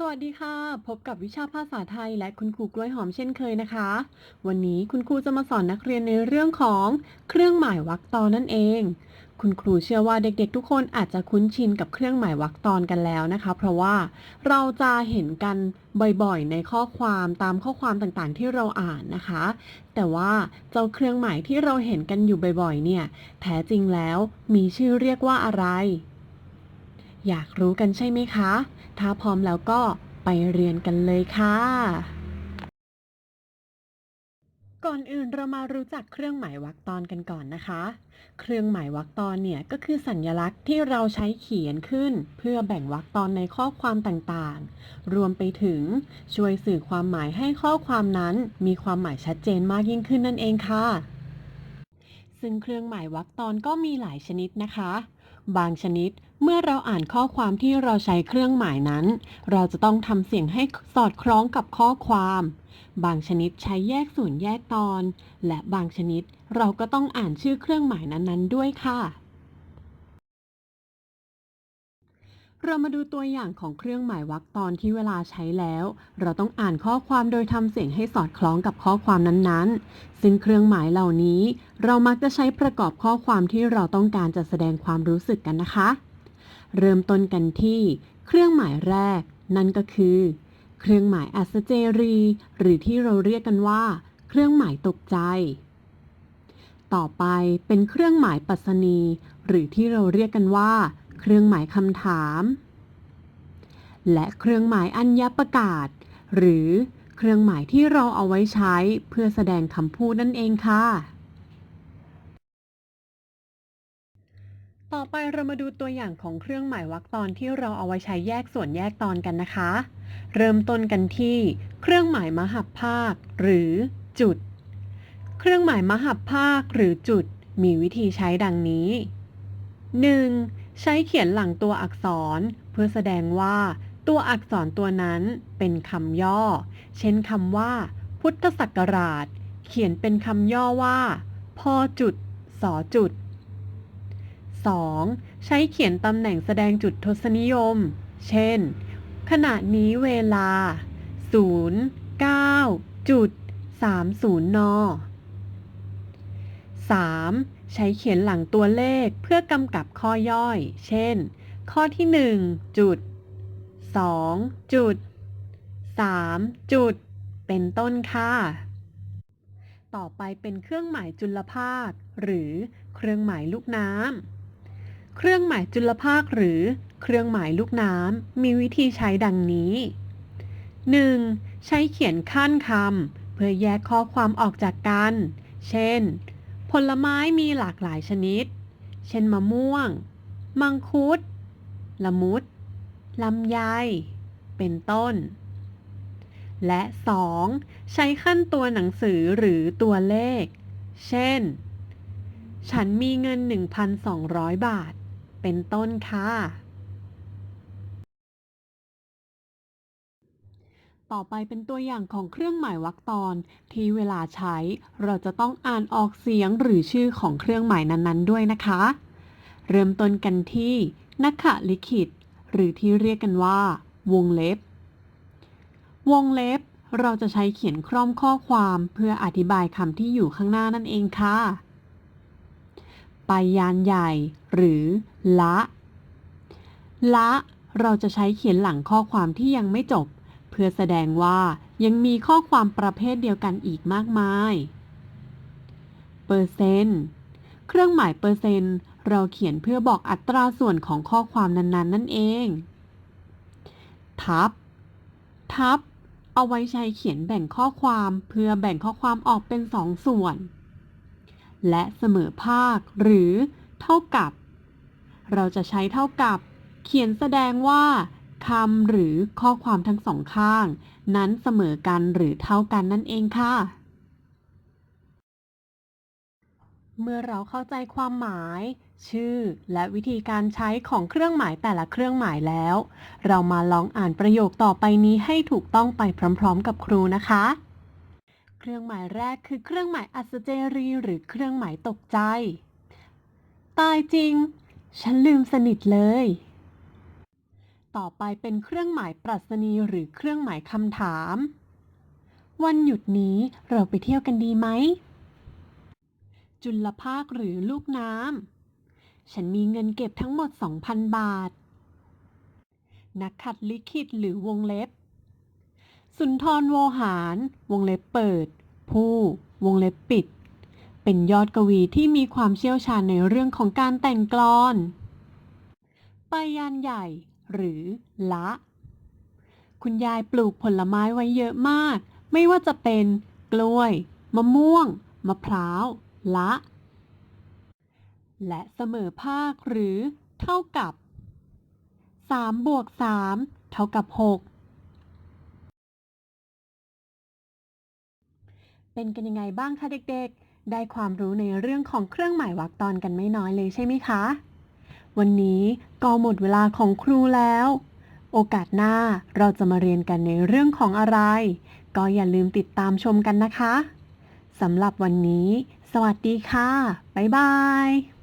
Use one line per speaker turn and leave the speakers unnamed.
สวัสดีค่ะ พบกับวิชาภาษาไทยและคุณครูกล้วยหอมเช่นเคยนะคะ วันนี้คุณครูจะมาสอนนักเรียนในเรื่องของเครื่องหมายวรรคตอนนั่นเอง คุณครูเชื่อว่าเด็กๆ ทุกคนอาจจะคุ้นชินกับเครื่องหมายวรรคตอนกันแล้วนะคะ เพราะว่าเราจะเห็นกันบ่อยๆ ในข้อความตามข้อความต่างๆ ที่เราอ่านนะคะ แต่ว่าเจ้าเครื่องหมายที่เราเห็นกันอยู่บ่อยๆ เนี่ย แท้จริงแล้วมีชื่อเรียกว่าอะไร อยากรู้กันใช่ไหมคะ ถ้าพร้อมแล้วก็ไปเรียนกันเลยค่ะ ก่อนอื่นเรามารู้จักเครื่องหมายวรรคตอนกันก่อนนะคะ เครื่องหมายวรรคตอนเนี่ยก็คือสัญลักษณ์ที่เราใช้เขียนขึ้น เพื่อแบ่งวรรคตอนในข้อความต่างๆ รวมไปถึงช่วยสื่อความหมายให้ข้อความนั้น มีความหมายชัดเจนมากยิ่งขึ้นนั่นเองค่ะ ซึ่งเครื่องหมายวรรคตอนก็มีหลายชนิดนะคะ บางชนิด เมื่อเราอ่านข้อความที่เราใช้เครื่องหมายนั้น เราจะต้องทำเสียงให้สอดคล้องกับข้อความ บางชนิดใช้แยกส่วนแยกตอน และบางชนิดเราก็ต้องอ่านชื่อเครื่องหมายนั้นๆ ด้วยค่ะ เรามาดูตัวอย่างของเครื่องหมายวรรคตอนที่เวลาใช้แล้ว เราต้องอ่านข้อความโดยทำเสียงให้สอดคล้องกับข้อความนั้นๆ ซึ่งเครื่องหมายเหล่านี้ เรามักจะใช้ประกอบข้อความที่เราต้องการจะแสดงความรู้สึกกันนะคะ เริ่มต้นกันที่ เครื่องหมายแรก นั่นก็คือ เครื่องหมายอัศเจรี หรือที่เราเรียกกันว่า เครื่องหมายตกใจ ต่อไปเป็นเครื่องหมายปัสนี หรือที่เราเรียกกันว่า เครื่องหมายคำถาม และเครื่องหมายอัญญประกาศ หรือเครื่องหมายที่เราเอาไว้ใช้เพื่อแสดงคำพูดนั่นเองค่ะ ต่อไปเรามาดูตัวอย่างของเครื่องหมายวรรคตอนที่เราเอาไว้ใช้แยกส่วนแยกตอนกันนะคะ เริ่มต้นกันที่ เครื่องหมายมหัพภาค หรือจุด เครื่องหมายมหัพภาคหรือจุดมีวิธีใช้ดังนี้ 1. ใช้เขียนหลังตัวอักษร เพื่อแสดงว่าตัวอักษรตัวนั้นเป็นคำย่อ เช่นคำว่า พุทธศักราช เขียนเป็นคำย่อว่าพอจุดสอจุด 2. ใช้เขียนตำแหน่งแสดงจุดทศนิยม เช่น ขณะนี้เวลา 0 9จุด30 น 3. ใช้เขียนหลังตัวเลขเพื่อกำกับข้อย่อย เช่น ข้อที่1จุด2จุด3จุด เป็นต้นค่ะ ต่อไปเป็นเครื่องหมายจุลภาค หรือเครื่องหมายลูกน้ำ เครื่องหมายจุลภาคหรือเครื่องหมายลูกน้ำมีวิธีใช้ดังนี้ 1. ใช้เขียนขั้นคำเพื่อแยกข้อความออกจากกัน เช่น ผลไม้มีหลากหลายชนิด เช่นมะม่วง มังคุด ละมุด ลำไย เป็นต้น และ 2. ใช้ขั้นตัวหนังสือหรือตัวเลข เช่น ฉันมีเงิน 1,200 บาท เป็นต้นค่ะ ต่อไปเป็นตัวอย่างของเครื่องหมายวรรคตอน ที่เวลาใช้เราจะต้องอ่านออกเสียงหรือชื่อของเครื่องหมายนั้นๆ ด้วยนะคะ เริ่มต้นกันที่นักขลิขิต หรือที่เรียกกันว่า วงเล็บ วงเล็บ เราจะใช้เขียนคร่อมข้อความเพื่ออธิบายคำที่อยู่ข้างหน้านั่นเองค่ะ ไปยานใหญ่ หรือ ละ ละ เราจะใช้เขียนหลังข้อความที่ยังไม่จบ เพื่อแสดงว่ายังมีข้อความประเภทเดียวกันอีกมากมาย เปอร์เซนต์เครื่องหมายเปอร์เซนต์เราเขียนเพื่อบอกอัตราส่วนของข้อความนั้นๆ นั่นเอง ทับ ทับ เอาไว้ใช้เขียนแบ่งข้อความเพื่อแบ่งข้อความออกเป็นสองส่วน และเสมอภาคหรือเท่ากับ เราจะใช้เท่ากับ เขียนแสดงว่า คำหรือข้อความทั้งสองข้าง นั้นเสมอกันหรือเท่ากันนั่นเองค่ะ เมื่อเราเข้าใจความหมาย ชื่อ และวิธีการใช้ของเครื่องหมายแต่ละเครื่องหมายแล้ว เรามาลองอ่านประโยคต่อไปนี้ให้ถูกต้องไปพร้อมๆ กับครูนะคะ เครื่องหมายแรกคือเครื่องหมายอัศเจรีหรือเครื่องหมายตกใจ ตายจริง ฉันลืมสนิทเลย ต่อไปเป็นเครื่องหมายปรัชนีหรือเครื่องหมายคำถาม วันหยุดนี้เราไปเที่ยวกันดีไหม จุลภาคหรือลูกน้ำ ฉันมีเงินเก็บทั้งหมด 2,000 บาท นักขัดลิขิตหรือวงเล็บ สุนทรโวหาร วงเล็บเปิด ผู้ วงเล็บปิด เป็นยอดกวีที่มีความเชี่ยวชาญในเรื่องของการแต่งกลอน ไปยานใหญ่ หรือละ คุณยายปลูกผลไม้ไว้เยอะมาก ไม่ว่าจะเป็น กล้วย มะม่วง มะพร้าว ละ และเสมอภาคหรือเท่ากับ 3 บวก 3 เท่ากับ 6เป็นกันยังไงบ้างคะเด็กๆ ได้ความรู้ในเรื่องของเครื่องหมายวรรคตอนกันไม่น้อยเลยใช่ไหมคะ วันนี้ก็หมดเวลาของครูแล้ว โอกาสหน้าเราจะมาเรียนกันในเรื่องของอะไร ก็อย่าลืมติดตามชมกันนะคะสำหรับวันนี้ สวัสดีค่ะ บ๊ายบาย